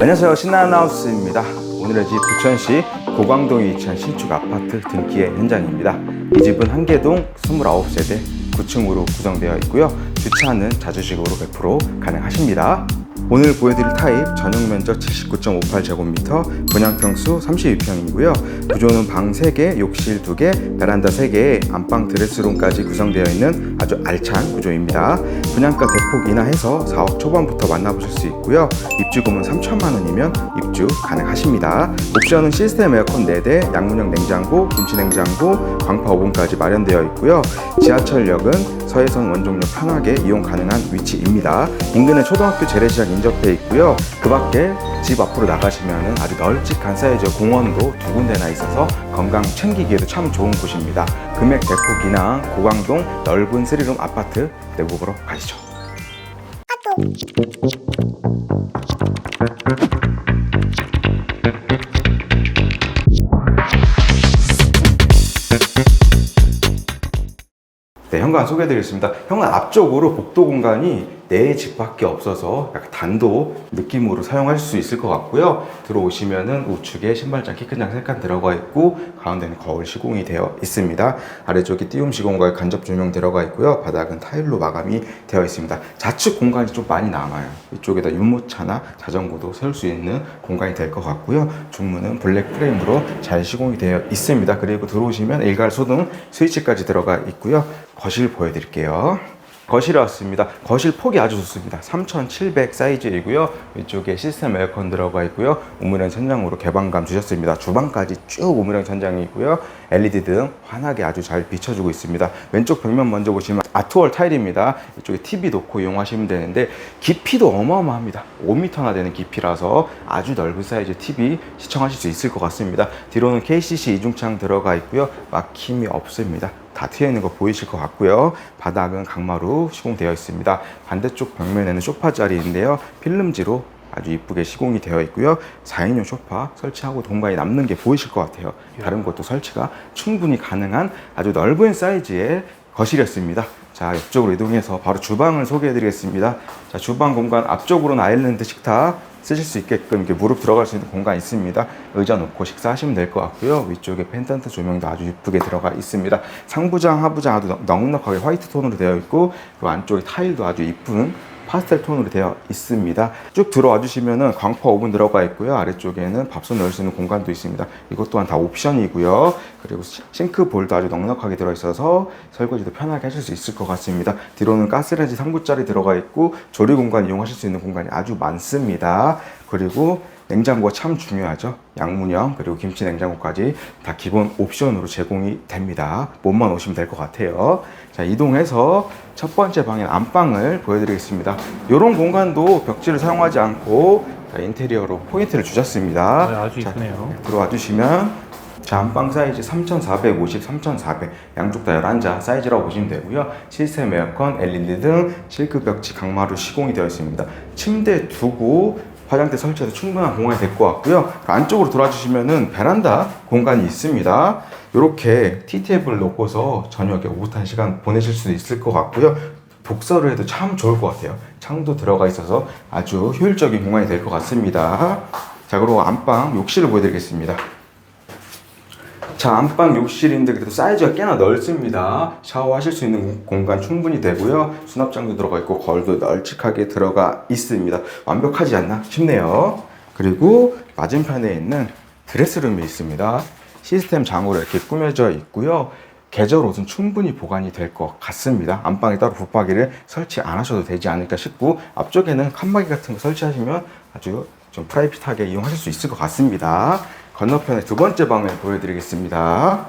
안녕하세요. 신나나우스입니다. 오늘의 집 부천시 고광동에 위치한 신축 아파트 등기의 현장입니다. 이 집은 한계동 29세대 9층으로 구성되어 있고요. 주차는 자주식으로 100% 가능하십니다 오늘 보여드릴 타입 전용 면적 79.58제곱미터, 분양평수 32평이고요. 구조는 방 3개, 욕실 2개, 베란다 3개, 안방 드레스룸까지 구성되어 있는 아주 알찬 구조입니다. 분양가 대폭 인하해서 4억 초반부터 만나보실 수 있고요. 입주금은 3천만 원이면 입주 가능하십니다. 옵션은 시스템 에어컨 4대, 양문형 냉장고, 김치냉장고, 광파 오븐까지 마련되어 있고요. 지하철역은 서해선 원종역 편하게 이용 가능한 위치입니다. 인근에 초등학교 재래시장 인접해 있고요. 그 밖에 집 앞으로 나가시면 아주 널찍한 사이즈 공원도 두 군데나 있어서 건강 챙기기에도 참 좋은 곳입니다. 금액 대폭 인하 고강동 넓은 스리룸 아파트 내부으로 가시죠. 네, 현관 소개해드리겠습니다. 현관 앞쪽으로 복도 공간이 내 집밖에 없어서 약간 단도 느낌으로 사용할 수 있을 것 같고요. 들어오시면은 우측에 신발장 키큰장 3칸 들어가 있고 가운데는 거울 시공이 되어 있습니다. 아래쪽에 띄움 시공과 간접 조명 들어가 있고요. 바닥은 타일로 마감이 되어 있습니다. 좌측 공간이 좀 많이 남아요. 이쪽에다 유모차나 자전거도 세울 수 있는 공간이 될 것 같고요. 중문은 블랙 프레임으로 잘 시공이 되어 있습니다. 그리고 들어오시면 일괄 소등 스위치까지 들어가 있고요. 거실 보여드릴게요. 거실에 왔습니다. 거실 폭이 아주 좋습니다. 3700 사이즈이고요. 이쪽에 시스템 에어컨 들어가 있고요. 우물형 천장으로 개방감 주셨습니다. 주방까지 쭉 우물형 천장이고요. LED 등 환하게 아주 잘 비춰주고 있습니다. 왼쪽 벽면 먼저 보시면 아트월 타일입니다. 이쪽에 TV 놓고 이용하시면 되는데 깊이도 어마어마합니다. 5m나 되는 깊이라서 아주 넓은 사이즈 TV 시청하실 수 있을 것 같습니다. 뒤로는 KCC 이중창 들어가 있고요. 막힘이 없습니다. 다 트여 있는 거 보이실 것 같고요. 바닥은 강마루 시공되어 있습니다. 반대쪽 벽면에는 소파 자리인데요. 필름지로 아주 이쁘게 시공이 되어 있고요. 4인용 소파 설치하고 공간이 남는 게 보이실 것 같아요. 다른 것도 설치가 충분히 가능한 아주 넓은 사이즈의 거실이었습니다. 자, 옆쪽으로 이동해서 바로 주방을 소개해 드리겠습니다. 자, 주방 공간 앞쪽으로는 아일랜드 식탁 쓰실 수 있게끔 이렇게 무릎 들어갈 수 있는 공간 있습니다. 의자 놓고 식사하시면 될 것 같고요. 위쪽에 펜던트 조명도 아주 이쁘게 들어가 있습니다. 상부장, 하부장 아주 넉- 넉넉하게 화이트 톤으로 되어 있고 그 안쪽에 타일도 아주 이쁜 파스텔 톤으로 되어 있습니다. 쭉 들어와 주시면은 광파 오븐 들어가 있고요. 아래쪽에는 밥솥 넣을 수 있는 공간도 있습니다. 이것 또한 다 옵션이고요. 그리고 시- 싱크 볼도 아주 넉넉하게 들어 있어서 설거지도 편하게 하실 수 있을 것 같습니다. 뒤로는 가스레인지 3구짜리 들어가 있고 조리 공간 이용하실 수 있는 공간이 아주 많습니다. 그리고 냉장고가 참 중요하죠. 양문형 그리고 김치 냉장고까지 다 기본 옵션으로 제공이 됩니다. 몸만 오시면 될 것 같아요. 자 이동해서 첫 번째 방인 안방을 보여드리겠습니다. 이런 공간도 벽지를 사용하지 않고 자, 인테리어로 포인트를 주셨습니다. 네, 아주 자, 이쁘네요. 들어와 주시면 자, 안방 사이즈 3450, 3400 양쪽 다 11자 사이즈라고 보시면 되고요. 시스템 에어컨, LED 등 실크 벽지 강마루 시공이 되어 있습니다. 침대 두고 화장대 설치해서 충분한 공간이 될 것 같고요. 그 안쪽으로 돌아주시면은 베란다 공간이 있습니다. 이렇게 티테이블 놓고서 저녁에 오붓한 시간 보내실 수도 있을 것 같고요. 독서를 해도 참 좋을 것 같아요. 창도 들어가 있어서 아주 효율적인 공간이 될 것 같습니다. 자, 그리고 안방 욕실을 보여드리겠습니다. 자, 안방 욕실인데 그래도 사이즈가 꽤나 넓습니다. 샤워하실 수 있는 공간 충분히 되고요. 수납장도 들어가 있고 거울도 널찍하게 들어가 있습니다. 완벽하지 않나 싶네요. 그리고 맞은편에 있는 드레스룸이 있습니다. 시스템 장으로 이렇게 꾸며져 있고요. 계절 옷은 충분히 보관이 될 것 같습니다. 안방에 따로 붙박이를 설치 안 하셔도 되지 않을까 싶고 앞쪽에는 칸막이 같은 거 설치하시면 아주 좀 프라이빗하게 이용하실 수 있을 것 같습니다. 건너편에 두 번째 방을 보여드리겠습니다.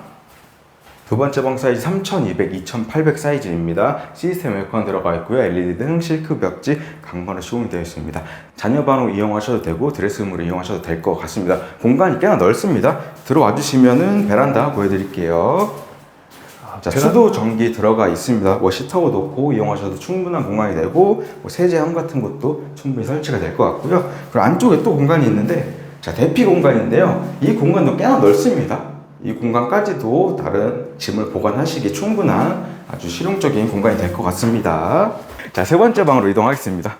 두 번째 방 사이즈 3200, 2800 사이즈입니다. 시스템 에어컨 들어가 있고요. LED 등 실크 벽지 강마루 시공이 되어 있습니다. 자녀 방으로 이용하셔도 되고 드레스룸으로 이용하셔도 될 것 같습니다. 공간이 꽤나 넓습니다. 들어와 주시면은 베란다 보여드릴게요. 아, 자, 베란- 수도 전기 들어가 있습니다. 뭐 시터고 놓고 이용하셔도 충분한 공간이 되고 뭐 세제함 같은 것도 충분히 설치가 될 것 같고요. 그리고 안쪽에 또 공간이 있는데 자 대피 공간인데요. 이 공간도 꽤나 넓습니다. 이 공간까지도 다른 짐을 보관하시기 충분한 아주 실용적인 공간이 될 것 같습니다. 자 세 번째 방으로 이동하겠습니다.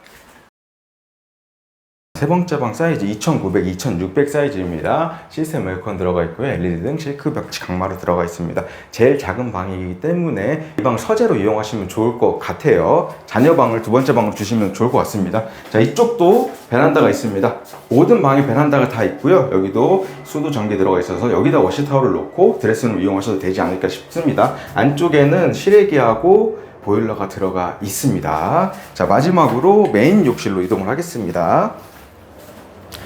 세 번째 방 사이즈 2900, 2600 사이즈입니다. 시스템 에어컨 들어가 있고요. LED 등 실크 벽지 강마루 들어가 있습니다. 제일 작은 방이기 때문에 이 방 서재로 이용하시면 좋을 것 같아요. 자녀 방을 두 번째 방으로 주시면 좋을 것 같습니다. 자, 이쪽도 베란다가 있습니다. 모든 방에 베란다가 다 있고요. 여기도 수도 전기 들어가 있어서 여기다 워시타워를 놓고 드레스룸 이용하셔도 되지 않을까 싶습니다. 안쪽에는 실외기하고 보일러가 들어가 있습니다. 자, 마지막으로 메인 욕실로 이동을 하겠습니다.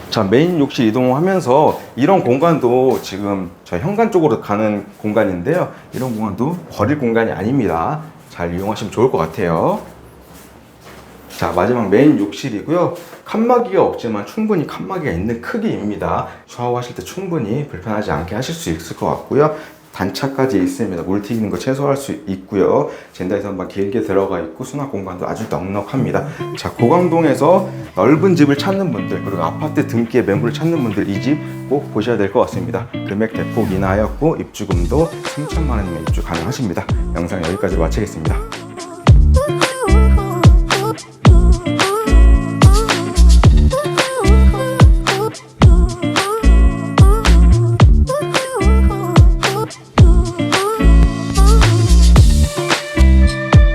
자, 메인 욕실 이동하면서 이런 공간도 지금 저 현관 쪽으로 가는 공간인데요. 이런 공간도 버릴 공간이 아닙니다. 잘 이용하시면 좋을 것 같아요. 자, 마지막 메인 욕실이고요. 칸막이가 없지만 충분히 칸막이가 있는 크기입니다. 샤워하실 때 충분히 불편하지 않게 하실 수 있을 것 같고요. 단차까지 있습니다. 물 튀기는 거 최소화할 수 있고요. 젠다이 선반 길게 들어가 있고 수납 공간도 아주 넉넉합니다. 자, 고강동에서 넓은 집을 찾는 분들 그리고 아파트 등기의 매물을 찾는 분들 이 집 꼭 보셔야 될 것 같습니다. 금액 대폭 인하하였고 입주금도 3천만 원이면 입주 가능하십니다. 영상 여기까지 마치겠습니다.